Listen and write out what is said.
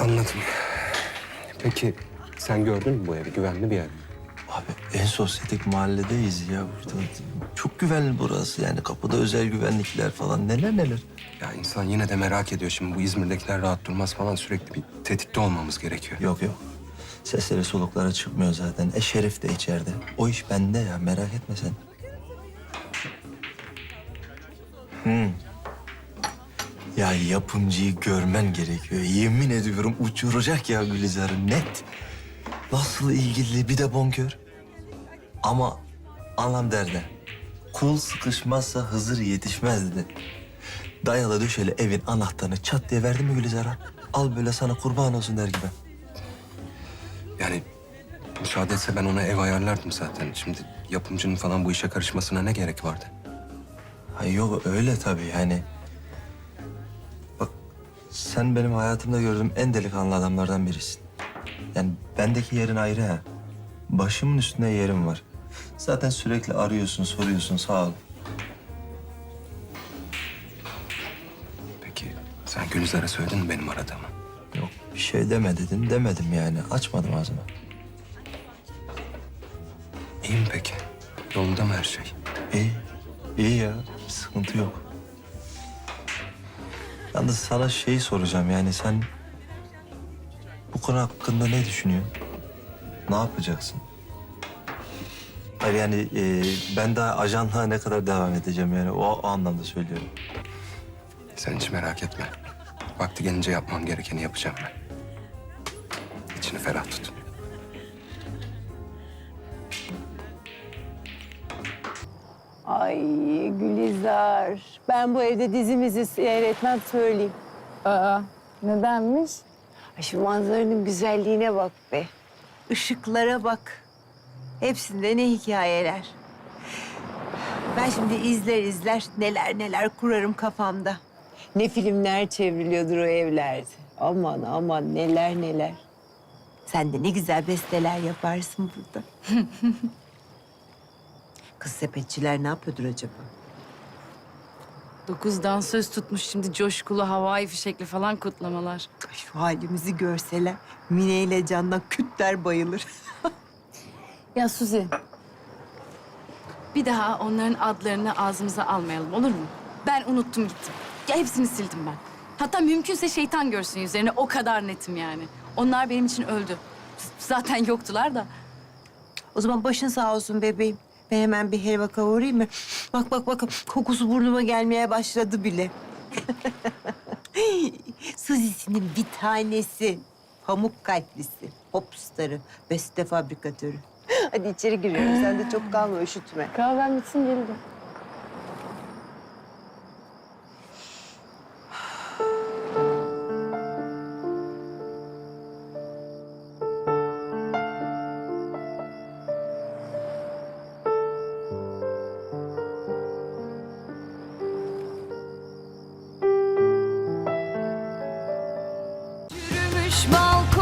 Anladım. Peki sen gördün mü bu evi? Güvenli bir yer mi? Abi en sosyetik mahalledeyiz ya burada. Çok güvenli burası yani kapıda özel güvenlikler falan neler neler. Ya insan yine de merak ediyor. Şimdi bu İzmir'dekiler rahat durmaz falan. Sürekli bir tetikte olmamız gerekiyor. Yok yok. Sesleri soluklara çıkmıyor zaten. E Şerif de içeride. O iş bende ya merak etme sen. Hmm. Ya yapımcıyı görmen gerekiyor. Yemin ediyorum uçuracak ya Gülizar'ı net. Nasıl ilgili bir de bonkör. Ama anlam derdi. Kul sıkışmazsa Hızır yetişmez dedi. Dayalı döşeli evin anahtarını çat diye verdi mi Gülizar'a? Al böyle sana kurban olsun der gibi. Yani müsaade etse ben ona ev ayarlardım zaten. Şimdi yapımcının falan bu işe karışmasına ne gerek vardı? Ha yok öyle tabii yani. Sen benim hayatımda gördüğüm en delikanlı adamlardan birisin. Yani bendeki yerin ayrı ha. Başımın üstünde yerim var. Zaten sürekli arıyorsun, soruyorsun sağ ol. Peki sen Gülizar'a söyledin mi benim aradığımı? Yok bir şey deme dedin demedim yani. Açmadım ağzımı. İyi mi peki? Yolunda mı her şey? İyi, iyi ya. Bir sıkıntı yok. Yalnız sana şeyi soracağım yani sen bu konu hakkında ne düşünüyorsun? Ne yapacaksın? Hayır yani e, ben daha ajanlığa ne kadar devam edeceğim yani o, o anlamda söylüyorum. Sen hiç merak etme. Vakti gelince yapmam gerekeni yapacağım ben. İçini ferah tut. Ay Gülizar. Ben bu evde dizimizi seyretmem söyleyeyim. Aa, nedenmiş? Ay şu manzaranın güzelliğine bak be. Işıklara bak. Hepsinde ne hikayeler. Ben şimdi izler izler neler neler kurarım kafamda. Ne filmler çevriliyordur o evlerde. Aman aman neler neler. Sen de ne güzel besteler yaparsın burada. Kız sepetçiler ne yapıyordur acaba? Dokuz dansöz tutmuş şimdi coşkulu havai fişekli falan kutlamalar. Ay, Şu halimizi görseler Mine ile Can'dan kütler bayılır. Ya Suzi. Bir daha onların adlarını ağzımıza almayalım olur mu? Ben unuttum gittim. Ya hepsini sildim ben. Hatta mümkünse şeytan görsün üzerine o kadar netim yani. Onlar benim için öldü. Zaten yoktular da. O zaman başın sağ olsun bebeğim. Ben hemen bir helva kavurayım mı? Bak bak bak kokusu burnuma gelmeye başladı bile. Suzi'sinin bir tanesi. Pamuk kalplisi, popstarı, beste fabrikatörü. Hadi içeri giriyorum. Sen de çok kalma, üşütme. Kahven bitsin gelirim. Yürümüş balkon